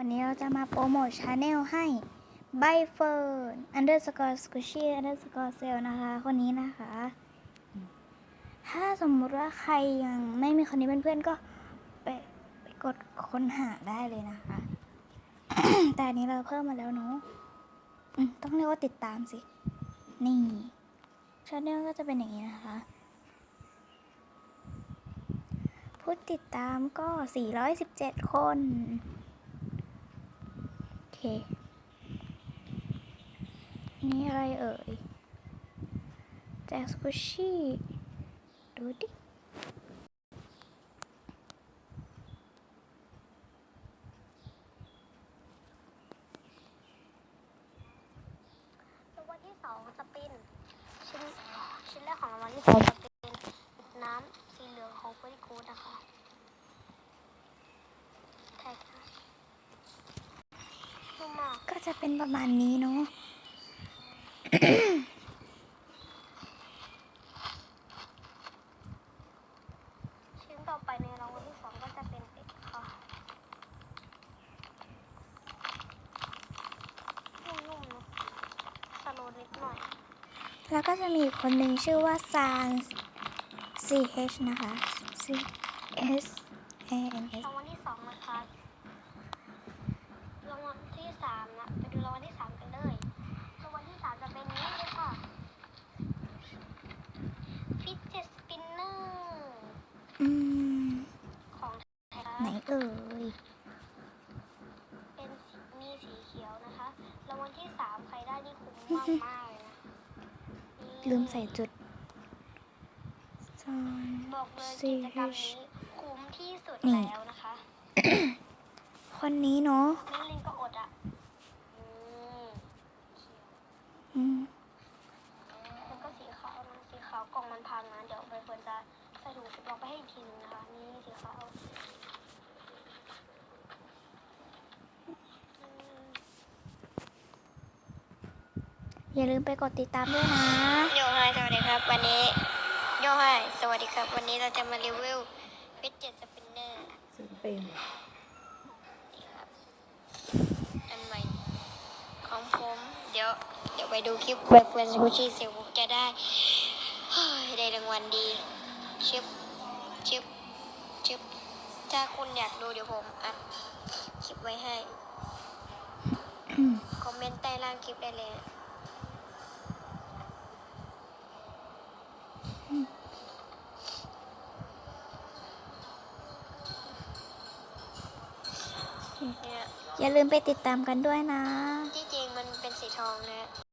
วันนี้เราจะมาโปรโมทชาแนลให้ใบเฟิร์น underscore squishy underscore cell นะคะ คนนี้นะคะ ถ้าสมมุติว่าใครยังไม่มีคนนี้เป็นเพื่อนก็ไปไปกดค้นหาได้เลยนะคะ แต่อันนี้เราเพิ่มมาแล้วเนาะต้องเรียกว่าติดตามสิ นี่ชาแนลก็จะเป็นอย่างนี้นะคะผู้ติดตามก็ 417 คน เค นี่อะไรเอ่ยแจ็คสกุชี่ดูดิรางวัลที่สองจะเป็นชิ้นชิ้นแรกของรางวัลที่สองจะเป็นน้ำสีเหลืองของเฟรดิกูดนะคะแท็กนะนุ่มมา กก็จะเป็นประมาณนี้เนาะชิ้นต่อไปในรางวัลที่สองก็จะเป็นเป็ดค่ะนุ่มๆเนอะสโลว์นิดหน่อย แล้วก็จะมีอีกคนหนึ่งชื่อว่าซาน CH นะคะ C S A N S รางวัลที่สองนะคะราง วัลที่สามนะไปดูรางวัลที่สามกันเลยรางวัลที่สามจะเป็นนี้เลยค่ะฟิตเจ็ตสปินเนอร์อืมของแท้ไหนเอ่ยเป็นสีมีสีเขียวนะคะรางวัลที่สามใครได้นี่คุ้มมากมากๆเลยนะนี่ลืมใส่จุดซานบอกเลย C กิจกรรม H นี้คุ้มที่สุดนี่แล้วนะคะ คนนี้เนาะนี่ลิงก็อดอะอืม อืม แล้วก็สีขาวนะสีขาว กล่องมันพังนะเดี๋ยวใบเฟิร์นจะใส่ถุงลองไปให้อีกทีนึงนะคะ นี่สีขาวอืมอย่าลืมไปกดติดตามด้วยนะโยไฮสวัสดีครับ วันนี้โยไฮสวัสดีครับ วันนี้เราจะมารีวิวฟิตเจ็ตสปินเนอร์ซื้อเป็นนี่ครับอันใหม่ของผม เดี๋ยว เดี๋ยวไปดูคลิปใบเฟิร์นสกูชี่เซลจะได้เฮ้ยได้ราง วัลดีชิปชิปชิปถ้าคุณอยากดูเดี๋ยวผมอัดคลิปไว้ให้คอมเมนต์ใต้ล่างคลิปได้เลยเนี่ยอย่าลืมไปติดตามกันด้วยนะ ที่จริงมันเป็นสีทองนะ